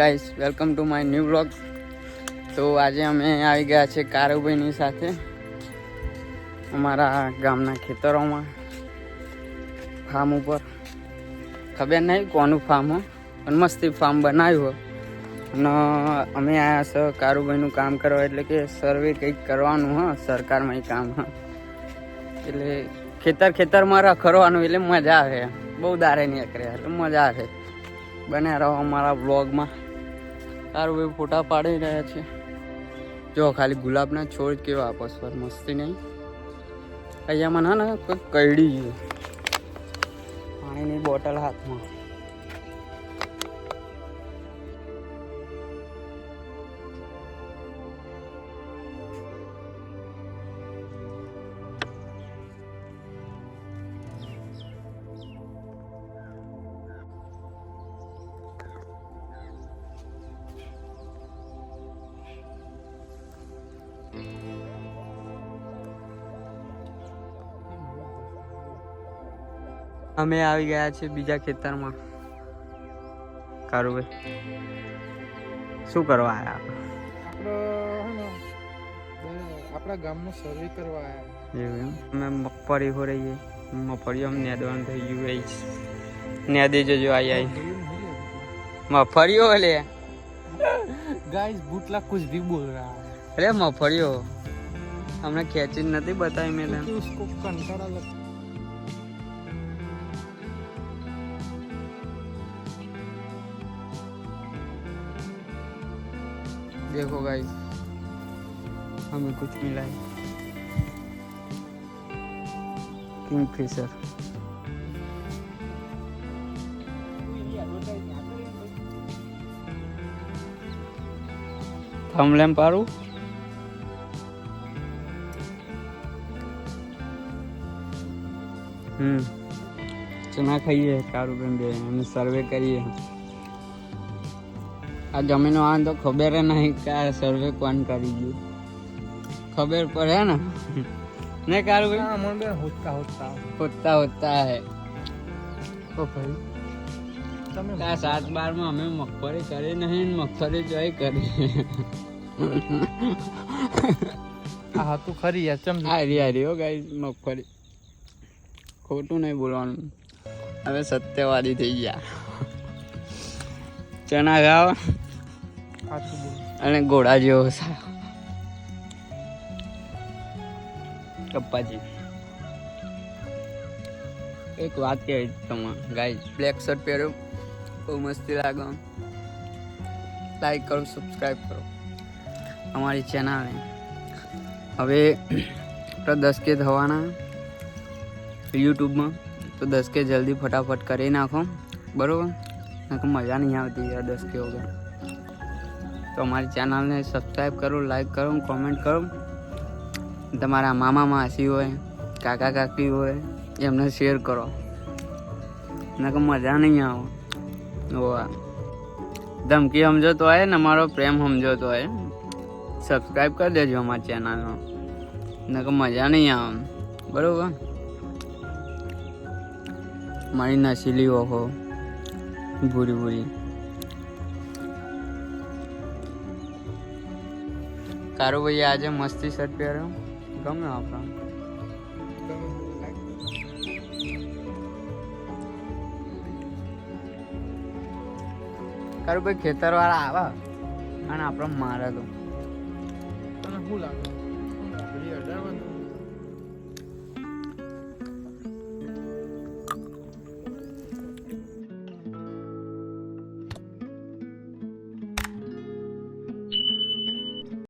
Guys welcome to my new blog તો આજે અમે આવી ગયા છે કારુભાઈની સાથે, અમારા ગામના ખેતરોમાં ફાર્મ ઉપર. ખબર નહીં કોનું ફાર્મ પણ મસ્તી ફાર્મ બનાવ્યું અને અમે આવ્યા છે કારુભાઈનું કામ કરવા, એટલે કે સર્વે કંઈક કરવાનું હા, સરકારમાં કામ હા. એટલે ખેતર ખેતરમાં રખડવાનું એટલે મજા આવે બહુ દારે નીકળે એટલે મજા આવે. બને રહો અમારા બ્લોગમાં સારું એવું ફોટા પાડી રહ્યા છે. જો, ખાલી ગુલાબના છોડ કેવા આપસ પર મસ્તી નહીં. અહીંયા મને ને કંઈક કરડી ગયું. પાણીની બોટલ હાથમાં. અમે આવી ગયા છીએ બીજા ખેતરમાં. કારું ભાઈ શું કરવા આવ્યા આપણા ગામનો સર્વે કરવા આવ્યા એવું અમે મગફળી હો રહીએ મગફળી અમને નેદવાનું થઈ ગયું એ નેદે જજો આઈ આઈ. મફળીઓ લે? ગાઈસ બુટલા કુછ ભી બોલ રહા અરે મફળીઓ હમણાં ખેંચી નથી બતાવી મેં કંટાળા देखो गाइस हमें कुछ मिला है किंगफिशर થમલેમ પારું હમ ચના ખાઈએ કારું બેન બે અને સર્વે કરીએ આ જમીનો આ તો ખબર નહીં કે આ સર્વે કોણ કરી ગયું. ખબર પડે ને? ને કારું ભાઈ? અમણ બે હોતા હોતા હોતા હોતા હે. ઓ ભાઈ તમે આ સાત બારમાં અમે મગફળી કરી નહીં મગફળી જોઈ કરી. હા તું ખરી યાર ચમ. હારી હારી હો ગાઈસ મગફળી. ખોટું નહીં બોલવાનું. હવે સત્યવાદી થઈ ગયા. ચણા ખાવા અને ઘોડા જેવો કપ્પાજી. એક વાત કહેવી તમે ગાય બ્લેક શર્ટ પહેર્યો બહુ મસ્તી લાગે લાઈક કરો સબસ્ક્રાઈબ કરો. અમારી ચેનલને હવે દસ કે થવાના યુટ્યુબમાં. તો દસ કે જલ્દી ફટાફટ કરી નાખો. બરાબર? નાખો મજા નહીં આવતી યાર દસ કે વગર. તો અમારી ચેનલને સબસ્ક્રાઈબ કરો લાઈક કરો કોમેન્ટ કરો. તમારા મામા માસી હોય, કાકા કાકી હોય, એમને શેર કરો. નકર મજા નહીં આવે. ધમકી સમજો તો હોય ને અમારો પ્રેમ સમજો તો હોય સબસ્ક્રાઈબ કરી દેજો અમારી ચેનલનો નકર મજા નહીં આવે. બરાબર? મારી નસીલી ઓહો. ભૂરી ભૂરી. કારો ભાઈ આજે મસ્તી શર્ટ પહેર્યો? ગમે આપણને કારું ભાઈ ખેતર વાળા આવા? અને આપણે મારે તો. શું લાગે?